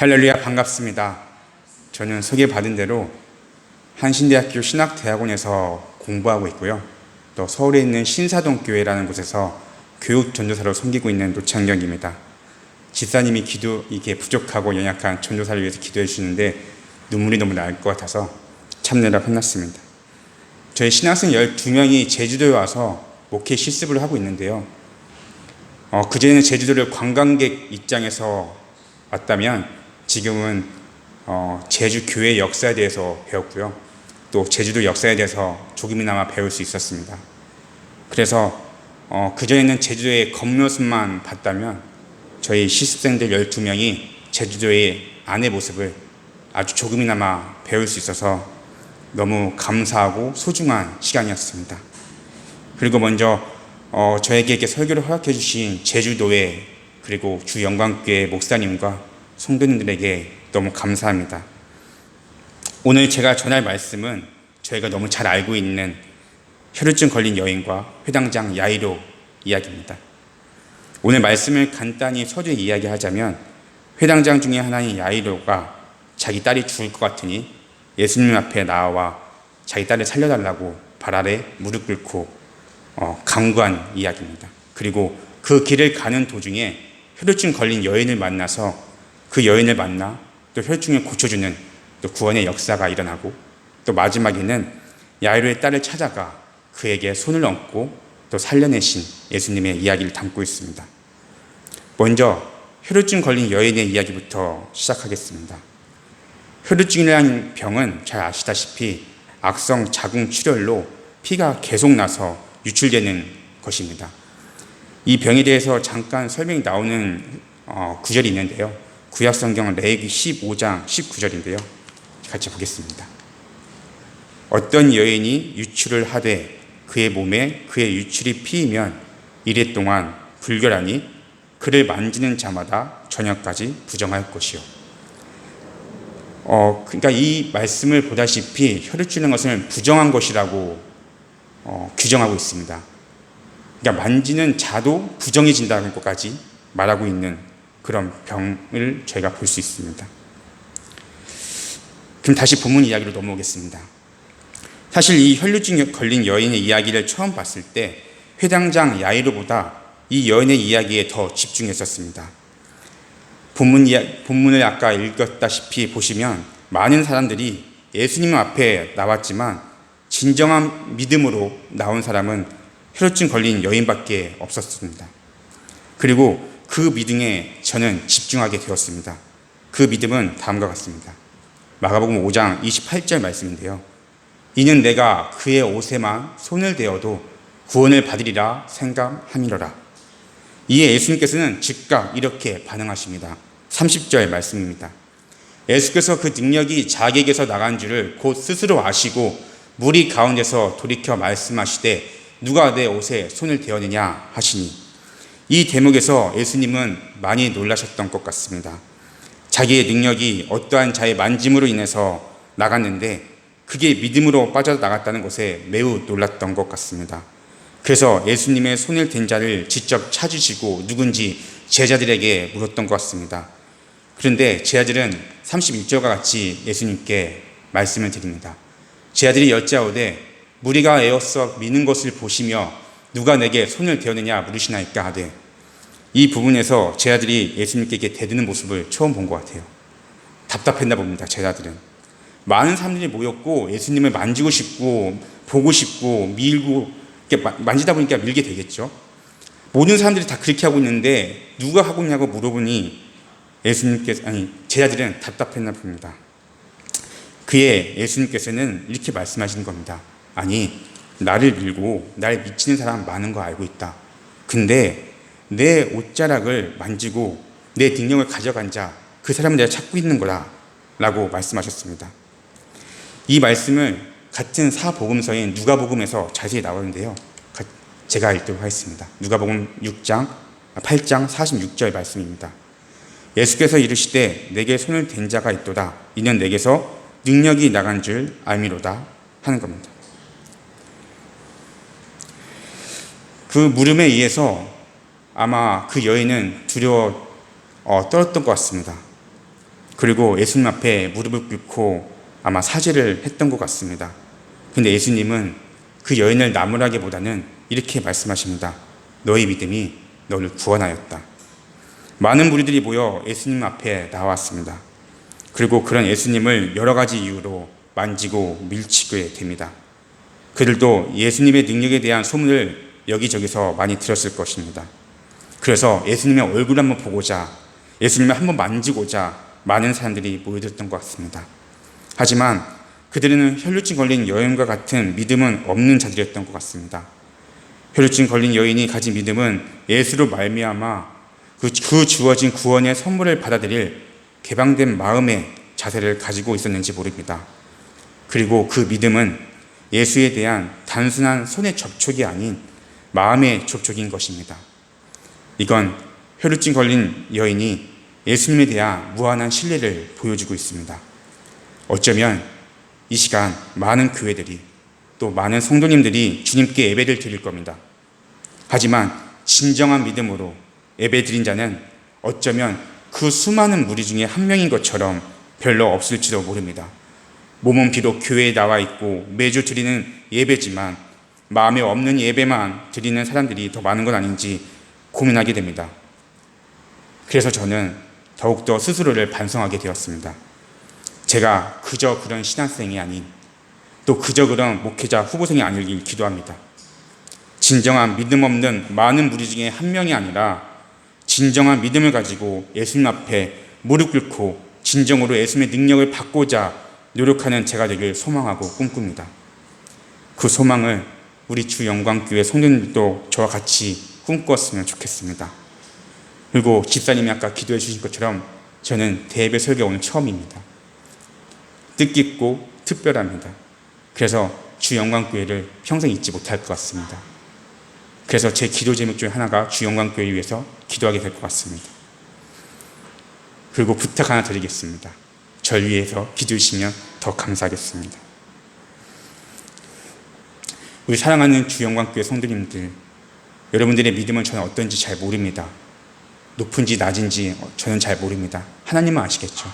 할렐루야 반갑습니다. 저는 소개받은 대로 한신대학교 신학대학원에서 공부하고 있고요. 또 서울에 있는 신사동 교회라는 곳에서 교육 전도사로 섬기고 있는 노창경입니다. 집사님이 기도 이게 부족하고 연약한 전도사를 위해서 기도해 주시는데 눈물이 너무 날 것 같아서 참느라 혼났습니다. 저희 신학생 12명이 제주도에 와서 목회 실습을 하고 있는데요. 어, 그전에는 제주도를 관광객 입장에서 왔다면 지금은 어, 제주 교회 역사에 대해서 배웠고요. 또 제주도 역사에 대해서 조금이나마 배울 수 있었습니다. 그래서 어, 그전에는 제주도의 겉모습만 봤다면 저희 실습생들 12명이 제주도의 안의 모습을 아주 조금이나마 배울 수 있어서 너무 감사하고 소중한 시간이었습니다. 그리고 먼저 어, 저에게 이렇게 설교를 허락해 주신 제주도의 그리고 주 영광교회 목사님과 성도님들에게 너무 감사합니다. 오늘 제가 전할 말씀은 저희가 너무 잘 알고 있는 혈루증 걸린 여인과 회당장 야이로 이야기입니다. 오늘 말씀을 간단히 서두에 이야기하자면 회당장 중에 하나인 야이로가 자기 딸이 죽을 것 같으니 예수님 앞에 나와 자기 딸을 살려달라고 발 아래 무릎 꿇고 어, 강구한 이야기입니다. 그리고 그 길을 가는 도중에 혈루증 걸린 여인을 만나서 그 여인을 만나 또 혈증을 고쳐주는 또 구원의 역사가 일어나고 또 마지막에는 야이로의 딸을 찾아가 그에게 손을 얹고 또 살려내신 예수님의 이야기를 담고 있습니다. 먼저 혈루증 걸린 여인의 이야기부터 시작하겠습니다. 혈루증이라는 병은 잘 아시다시피 악성 자궁 출혈로 피가 계속 나서 유출되는 것입니다. 이 병에 대해서 잠깐 설명이 나오는 어, 구절이 있는데요. 구약 성경 레위기 15장 19절인데요. 같이 보겠습니다. 어떤 여인이 유출을 하되 그의 몸에 그의 유출이 피이면 이래 동안 불결하니 그를 만지는 자마다 저녁까지 부정할 것이요. 어, 그러니까 이 말씀을 보다시피 혈을 찌는 것을 부정한 것이라고 어, 규정하고 있습니다. 그러니까 만지는 자도 부정해진다는 것까지 말하고 있는 그런 병을 저희가 볼 수 있습니다. 그럼 다시 본문 이야기로 넘어오겠습니다. 사실 이 혈류증 걸린 여인의 이야기를 처음 봤을 때 회당장 야이로보다 이 여인의 이야기에 더 집중했었습니다. 본문 이야, 본문을 아까 읽었다시피 보시면 많은 사람들이 예수님 앞에 나왔지만 진정한 믿음으로 나온 사람은 혈류증 걸린 여인밖에 없었습니다. 그리고 그 믿음에 저는 집중하게 되었습니다. 그 믿음은 다음과 같습니다. 마가복음 5장 28절 말씀인데요. 이는 내가 그의 옷에만 손을 대어도 구원을 받으리라 생각함이로라. 이에 예수님께서는 즉각 이렇게 반응하십니다. 30절 말씀입니다. 예수께서 그 능력이 자기에게서 나간 줄을 곧 스스로 아시고 무리 가운데서 돌이켜 말씀하시되 누가 내 옷에 손을 대었느냐 하시니 이 대목에서 예수님은 많이 놀라셨던 것 같습니다. 자기의 능력이 어떠한 자의 만짐으로 인해서 나갔는데 그게 믿음으로 빠져나갔다는 것에 매우 놀랐던 것 같습니다. 그래서 예수님의 손을 댄 자를 직접 찾으시고 누군지 제자들에게 물었던 것 같습니다. 그런데 제자들은 31절과 같이 예수님께 말씀을 드립니다. 제자들이 여짜오되 무리가 에어서 미는 것을 보시며 누가 내게 손을 대었느냐 물으시나이까 하되 이 부분에서 제자들이 예수님께 대드는 모습을 처음 본 것 같아요. 답답했나 봅니다. 제자들은 많은 사람들이 모였고 예수님을 만지고 싶고 보고 싶고 밀고 이렇게 만지다 보니까 밀게 되겠죠. 모든 사람들이 다 그렇게 하고 있는데 누가 하고 있냐고 물어보니 예수님께서 아니 제자들은 답답했나 봅니다. 그의 예수님께서는 이렇게 말씀하시는 겁니다. 아니 나를 밀고 날 미치는 사람 많은 거 알고 있다. 근데 내 옷자락을 만지고 내 능력을 가져간 자, 그 사람을 내가 찾고 있는 거라. 라고 말씀하셨습니다. 이 말씀을 같은 사복음서인 누가복음에서 자세히 나오는데요. 제가 읽도록 하겠습니다. 누가복음 6장, 8장 46절 말씀입니다. 예수께서 이르시되 내게 손을 댄 자가 있도다. 이는 내게서 능력이 나간 줄 알미로다 하는 겁니다. 그 물음에 의해서 아마 그 여인은 두려워 어, 떨었던 것 같습니다. 그리고 예수님 앞에 무릎을 꿇고 아마 사죄를 했던 것 같습니다. 근데 예수님은 그 여인을 나무라기보다는 이렇게 말씀하십니다. 너의 믿음이 너를 구원하였다. 많은 무리들이 모여 예수님 앞에 나왔습니다. 그리고 그런 예수님을 여러 가지 이유로 만지고 밀치게 됩니다. 그들도 예수님의 능력에 대한 소문을 여기저기서 많이 들었을 것입니다. 그래서 예수님의 얼굴 한번 보고자, 예수님을 한번 만지고자 많은 사람들이 모여들었던 것 같습니다. 하지만 그들은 혈루증 걸린 여인과 같은 믿음은 없는 자들이었던 것 같습니다. 혈루증 걸린 여인이 가진 믿음은 예수로 말미암아 그, 그 주어진 구원의 선물을 받아들일 개방된 마음의 자세를 가지고 있었는지 모릅니다. 그리고 그 믿음은 예수에 대한 단순한 손의 접촉이 아닌 마음의 접촉인 것입니다. 이건 혈루증 걸린 여인이 예수님에 대한 무한한 신뢰를 보여주고 있습니다. 어쩌면 이 시간 많은 교회들이 또 많은 성도님들이 주님께 예배를 드릴 겁니다. 하지만 진정한 믿음으로 예배 드린 자는 어쩌면 그 수많은 무리 중에 한 명인 것처럼 별로 없을지도 모릅니다. 몸은 비록 교회에 나와 있고 매주 드리는 예배지만 마음에 없는 예배만 드리는 사람들이 더 많은 건 아닌지 고민하게 됩니다. 그래서 저는 더욱더 스스로를 반성하게 되었습니다. 제가 그저 그런 신학생이 아닌 또 그저 그런 목회자 후보생이 아니길 기도합니다. 진정한 믿음 없는 많은 무리 중에 한 명이 아니라 진정한 믿음을 가지고 예수님 앞에 무릎 꿇고 진정으로 예수님의 능력을 받고자 노력하는 제가 되길 소망하고 꿈꿉니다. 그 소망을 우리 주 영광교회 성도님들도 저와 같이 꿈꿨으면 좋겠습니다. 그리고 집사님이 아까 기도해 주신 것처럼 저는 대예배 설교 오늘 처음입니다. 뜻깊고 특별합니다. 그래서 주 영광교회를 평생 잊지 못할 것 같습니다. 그래서 제 기도 제목 중에 하나가 주 영광교회 위해서 기도하게 될 것 같습니다. 그리고 부탁 하나 드리겠습니다. 절 위해서 기도해 주시면 더 감사하겠습니다. 우리 사랑하는 주 영광교회 성도님들, 여러분들의 믿음은 저는 어떤지 잘 모릅니다. 높은지 낮은지 저는 잘 모릅니다. 하나님은 아시겠죠.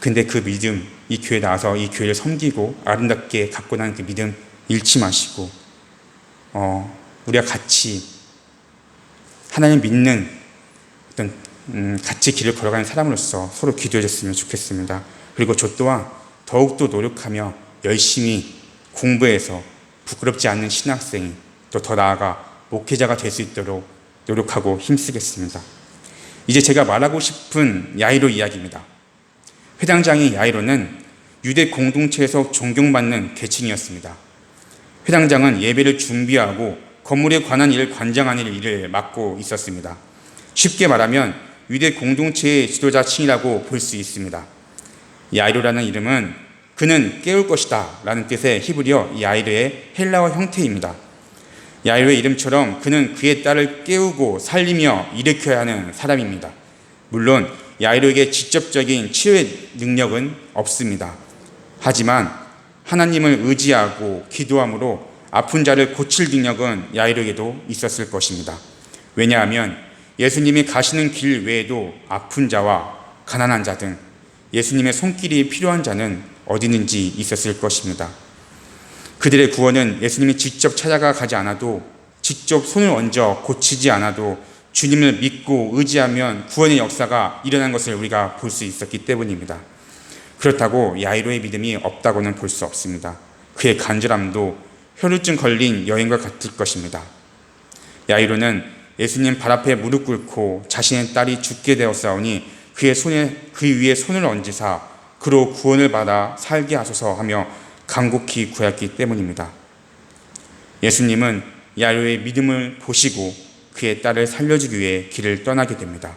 근데 그 믿음, 이 교회 나와서 이 교회를 섬기고 아름답게 갖고 나는 그 믿음 잃지 마시고, 어, 우리가 같이 하나님 믿는 어떤 음, 같이 길을 걸어가는 사람으로서 서로 기도해줬으면 좋겠습니다. 그리고 저 또한 더욱더 노력하며 열심히 공부해서 부끄럽지 않는 신학생이 또 더 나아가 목회자가 될 수 있도록 노력하고 힘쓰겠습니다. 이제 제가 말하고 싶은 야이로 이야기입니다. 회당장인 야이로는 유대 공동체에서 존경받는 계층이었습니다. 회당장은 예배를 준비하고 건물에 관한 일을 관장하는 일을 맡고 있었습니다. 쉽게 말하면 유대 공동체의 지도자층이라고 볼 수 있습니다. 야이로라는 이름은 그는 깨울 것이다 라는 뜻의 히브리어 야이르의 헬라어 형태입니다. 야이로의 이름처럼 그는 그의 딸을 깨우고 살리며 일으켜야 하는 사람입니다. 물론 야이로에게 직접적인 치료의 능력은 없습니다. 하지만 하나님을 의지하고 기도함으로 아픈 자를 고칠 능력은 야이로에게도 있었을 것입니다. 왜냐하면 예수님이 가시는 길 외에도 아픈 자와 가난한 자 등 예수님의 손길이 필요한 자는 어디 있는지 있었을 것입니다. 그들의 구원은 예수님이 직접 찾아가 가지 않아도 직접 손을 얹어 고치지 않아도 주님을 믿고 의지하면 구원의 역사가 일어난 것을 우리가 볼 수 있었기 때문입니다. 그렇다고 야이로의 믿음이 없다고는 볼 수 없습니다. 그의 간절함도 혈루증 걸린 여인과 같을 것입니다. 야이로는 예수님 발 앞에 무릎 꿇고 자신의 딸이 죽게 되었사오니 그의 손에 그 위에 손을 얹으사 그로 구원을 받아 살게 하소서 하며 간곡히 구했기 때문입니다. 예수님은 야이로의 믿음을 보시고 그의 딸을 살려주기 위해 길을 떠나게 됩니다.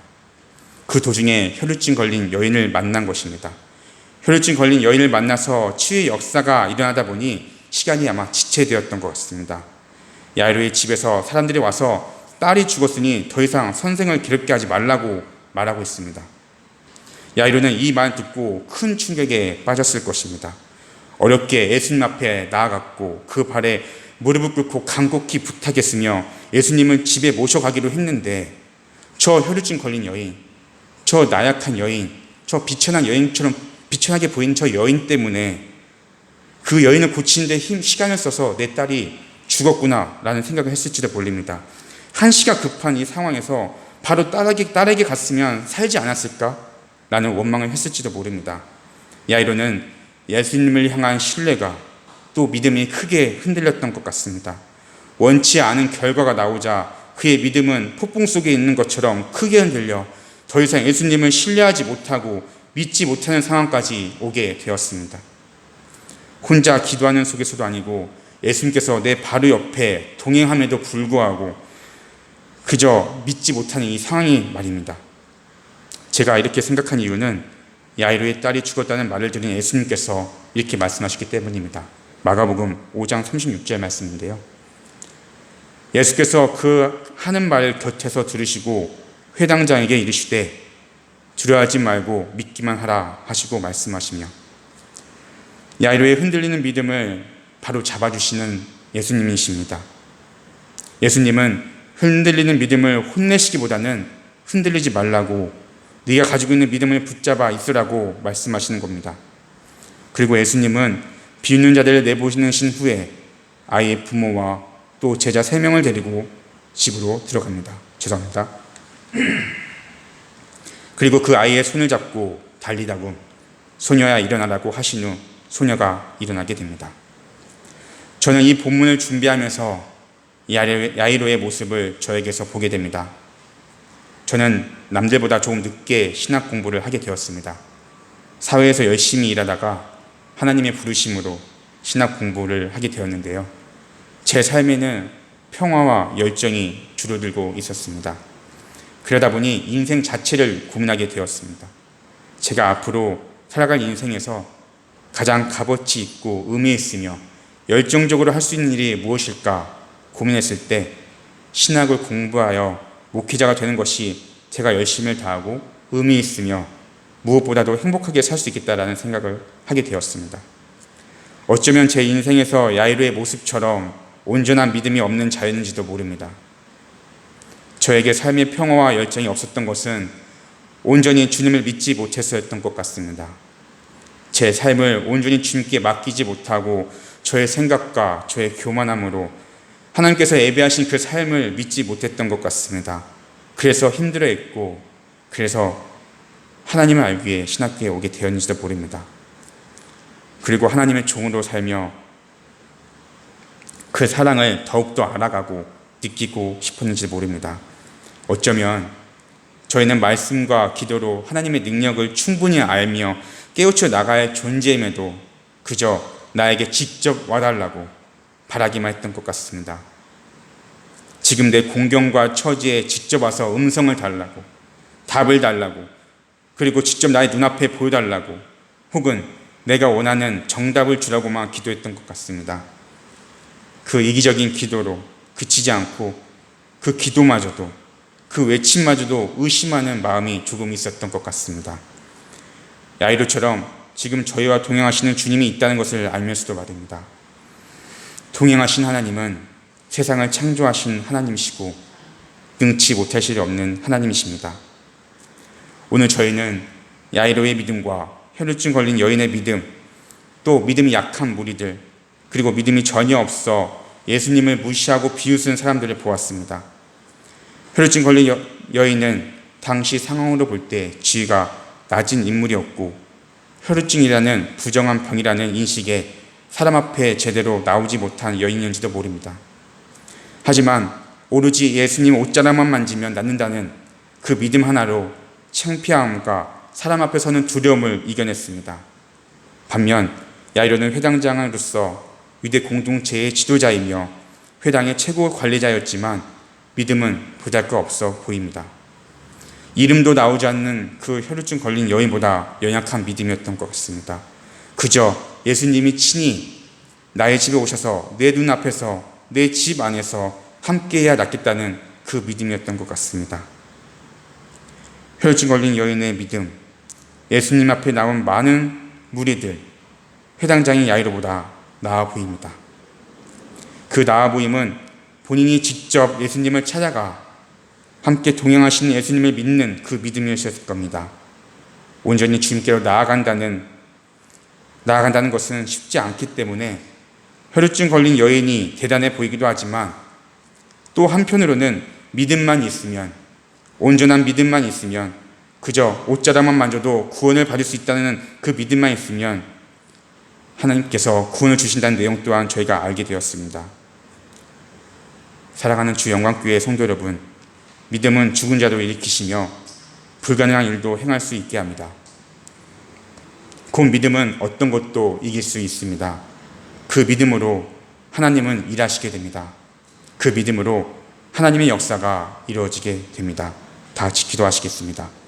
그 도중에 혈루증 걸린 여인을 만난 것입니다. 혈루증 걸린 여인을 만나서 치유의 역사가 일어나다 보니 시간이 아마 지체되었던 것 같습니다. 야이로의 집에서 사람들이 와서 딸이 죽었으니 더 이상 선생을 괴롭게 하지 말라고 말하고 있습니다. 야이로는 이 말 듣고 큰 충격에 빠졌을 것입니다. 어렵게 예수님 앞에 나아갔고 그 발에 무릎을 꿇고 간곡히 부탁했으며 예수님을 집에 모셔가기로 했는데 저 혈루증 걸린 여인, 저 나약한 여인, 저 비천한 여인처럼 비천하게 보이는 저 여인 때문에 그 여인을 고치는데 힘, 시간을 써서 내 딸이 죽었구나라는 생각을 했을지도 모릅니다. 한시가 급한 이 상황에서 바로 딸에게, 딸에게 갔으면 살지 않았을까라는 원망을 했을지도 모릅니다. 야이로는 예수님을 향한 신뢰가 또 믿음이 크게 흔들렸던 것 같습니다. 원치 않은 결과가 나오자 그의 믿음은 폭풍 속에 있는 것처럼 크게 흔들려 더 이상 예수님을 신뢰하지 못하고 믿지 못하는 상황까지 오게 되었습니다. 혼자 기도하는 속에서도 아니고 예수님께서 내 바로 옆에 동행함에도 불구하고 그저 믿지 못하는 이 상황이 말입니다. 제가 이렇게 생각한 이유는 야이로의 딸이 죽었다는 말을 들은 예수님께서 이렇게 말씀하셨기 때문입니다. 마가복음 5장 36절 말씀인데요. 예수께서 그 하는 말 곁에서 들으시고 회당장에게 이르시되 두려워하지 말고 믿기만 하라 하시고 말씀하시며 야이로의 흔들리는 믿음을 바로 잡아주시는 예수님이십니다. 예수님은 흔들리는 믿음을 혼내시기보다는 흔들리지 말라고 네가 가지고 있는 믿음을 붙잡아 있으라고 말씀하시는 겁니다. 그리고 예수님은 비웃는 자들을 내보시는 후에 아이의 부모와 또 제자 세 명을 데리고 집으로 들어갑니다. 죄송합니다. 그리고 그 아이의 손을 잡고 달리다고 소녀야 일어나라고 하신 후 소녀가 일어나게 됩니다. 저는 이 본문을 준비하면서 야이로의 모습을 저에게서 보게 됩니다. 저는 남들보다 조금 늦게 신학 공부를 하게 되었습니다. 사회에서 열심히 일하다가 하나님의 부르심으로 신학 공부를 하게 되었는데요. 제 삶에는 평화와 열정이 줄어들고 있었습니다. 그러다 보니 인생 자체를 고민하게 되었습니다. 제가 앞으로 살아갈 인생에서 가장 값어치 있고 의미 있으며 열정적으로 할 수 있는 일이 무엇일까 고민했을 때 신학을 공부하여 목회자가 되는 것이 제가 열심을 다하고 의미 있으며 무엇보다도 행복하게 살 수 있겠다라는 생각을 하게 되었습니다. 어쩌면 제 인생에서 야이로의 모습처럼 온전한 믿음이 없는 자였는지도 모릅니다. 저에게 삶의 평화와 열정이 없었던 것은 온전히 주님을 믿지 못해서였던 것 같습니다. 제 삶을 온전히 주님께 맡기지 못하고 저의 생각과 저의 교만함으로 하나님께서 예배하신 그 삶을 믿지 못했던 것 같습니다. 그래서 힘들어했고, 그래서 하나님을 알기 위해 신학교에 오게 되었는지도 모릅니다. 그리고 하나님의 종으로 살며 그 사랑을 더욱더 알아가고 느끼고 싶었는지 모릅니다. 어쩌면 저희는 말씀과 기도로 하나님의 능력을 충분히 알며 깨우쳐 나갈 존재임에도 그저 나에게 직접 와달라고 바라기만 했던 것 같습니다. 지금 내 공경과 처지에 직접 와서 음성을 달라고, 답을 달라고, 그리고 직접 나의 눈앞에 보여달라고, 혹은 내가 원하는 정답을 주라고만 기도했던 것 같습니다. 그 이기적인 기도로 그치지 않고 그 기도마저도 그 외침마저도 의심하는 마음이 조금 있었던 것 같습니다. 야이로처럼 지금 저희와 동행하시는 주님이 있다는 것을 알면서도 말입니다. 동행하신 하나님은 세상을 창조하신 하나님이시고 능치 일이 없는 하나님이십니다. 오늘 저희는 야이로의 믿음과 혈루증 걸린 여인의 믿음, 또 믿음이 약한 무리들, 그리고 믿음이 전혀 없어 예수님을 무시하고 비웃은 사람들을 보았습니다. 혈루증 걸린 여, 여인은 당시 상황으로 볼 때 지위가 낮은 인물이었고 혈루증이라는 부정한 병이라는 인식에 사람 앞에 제대로 나오지 못한 여인인지도 모릅니다. 하지만 오로지 예수님 옷자락만 만지면 낫는다는 그 믿음 하나로 창피함과 사람 앞에 서는 두려움을 이겨냈습니다. 반면 야이로는 회당장으로서 위대 공동체의 지도자이며 회당의 최고 관리자였지만 믿음은 보잘것 없어 보입니다. 이름도 나오지 않는 그 혈루증 걸린 여인보다 연약한 믿음이었던 것 같습니다. 그저 예수님이 친히 나의 집에 오셔서 내 눈앞에서 내 집 안에서 함께해야 낫겠다는 그 믿음이었던 것 같습니다. 혈루증 걸린 여인의 믿음, 예수님 앞에 나온 많은 무리들, 회당장인 야이로보다 나아 보입니다. 그 나아 보임은 본인이 직접 예수님을 찾아가 함께 동행하시는 예수님을 믿는 그 믿음이었을 겁니다. 온전히 주님께로 나아간다는 나아간다는 것은 쉽지 않기 때문에 혈루증 걸린 여인이 대단해 보이기도 하지만 또 한편으로는 믿음만 있으면 온전한 믿음만 있으면 그저 옷자락만 만져도 구원을 받을 수 있다는 그 믿음만 있으면 하나님께서 구원을 주신다는 내용 또한 저희가 알게 되었습니다. 사랑하는 주 영광교회 성도 여러분, 믿음은 죽은 자도 일으키시며 불가능한 일도 행할 수 있게 합니다. 곧 믿음은 어떤 것도 이길 수 있습니다. 그 믿음으로 하나님은 일하시게 됩니다. 그 믿음으로 하나님의 역사가 이루어지게 됩니다. 다 같이 기도하시겠습니다.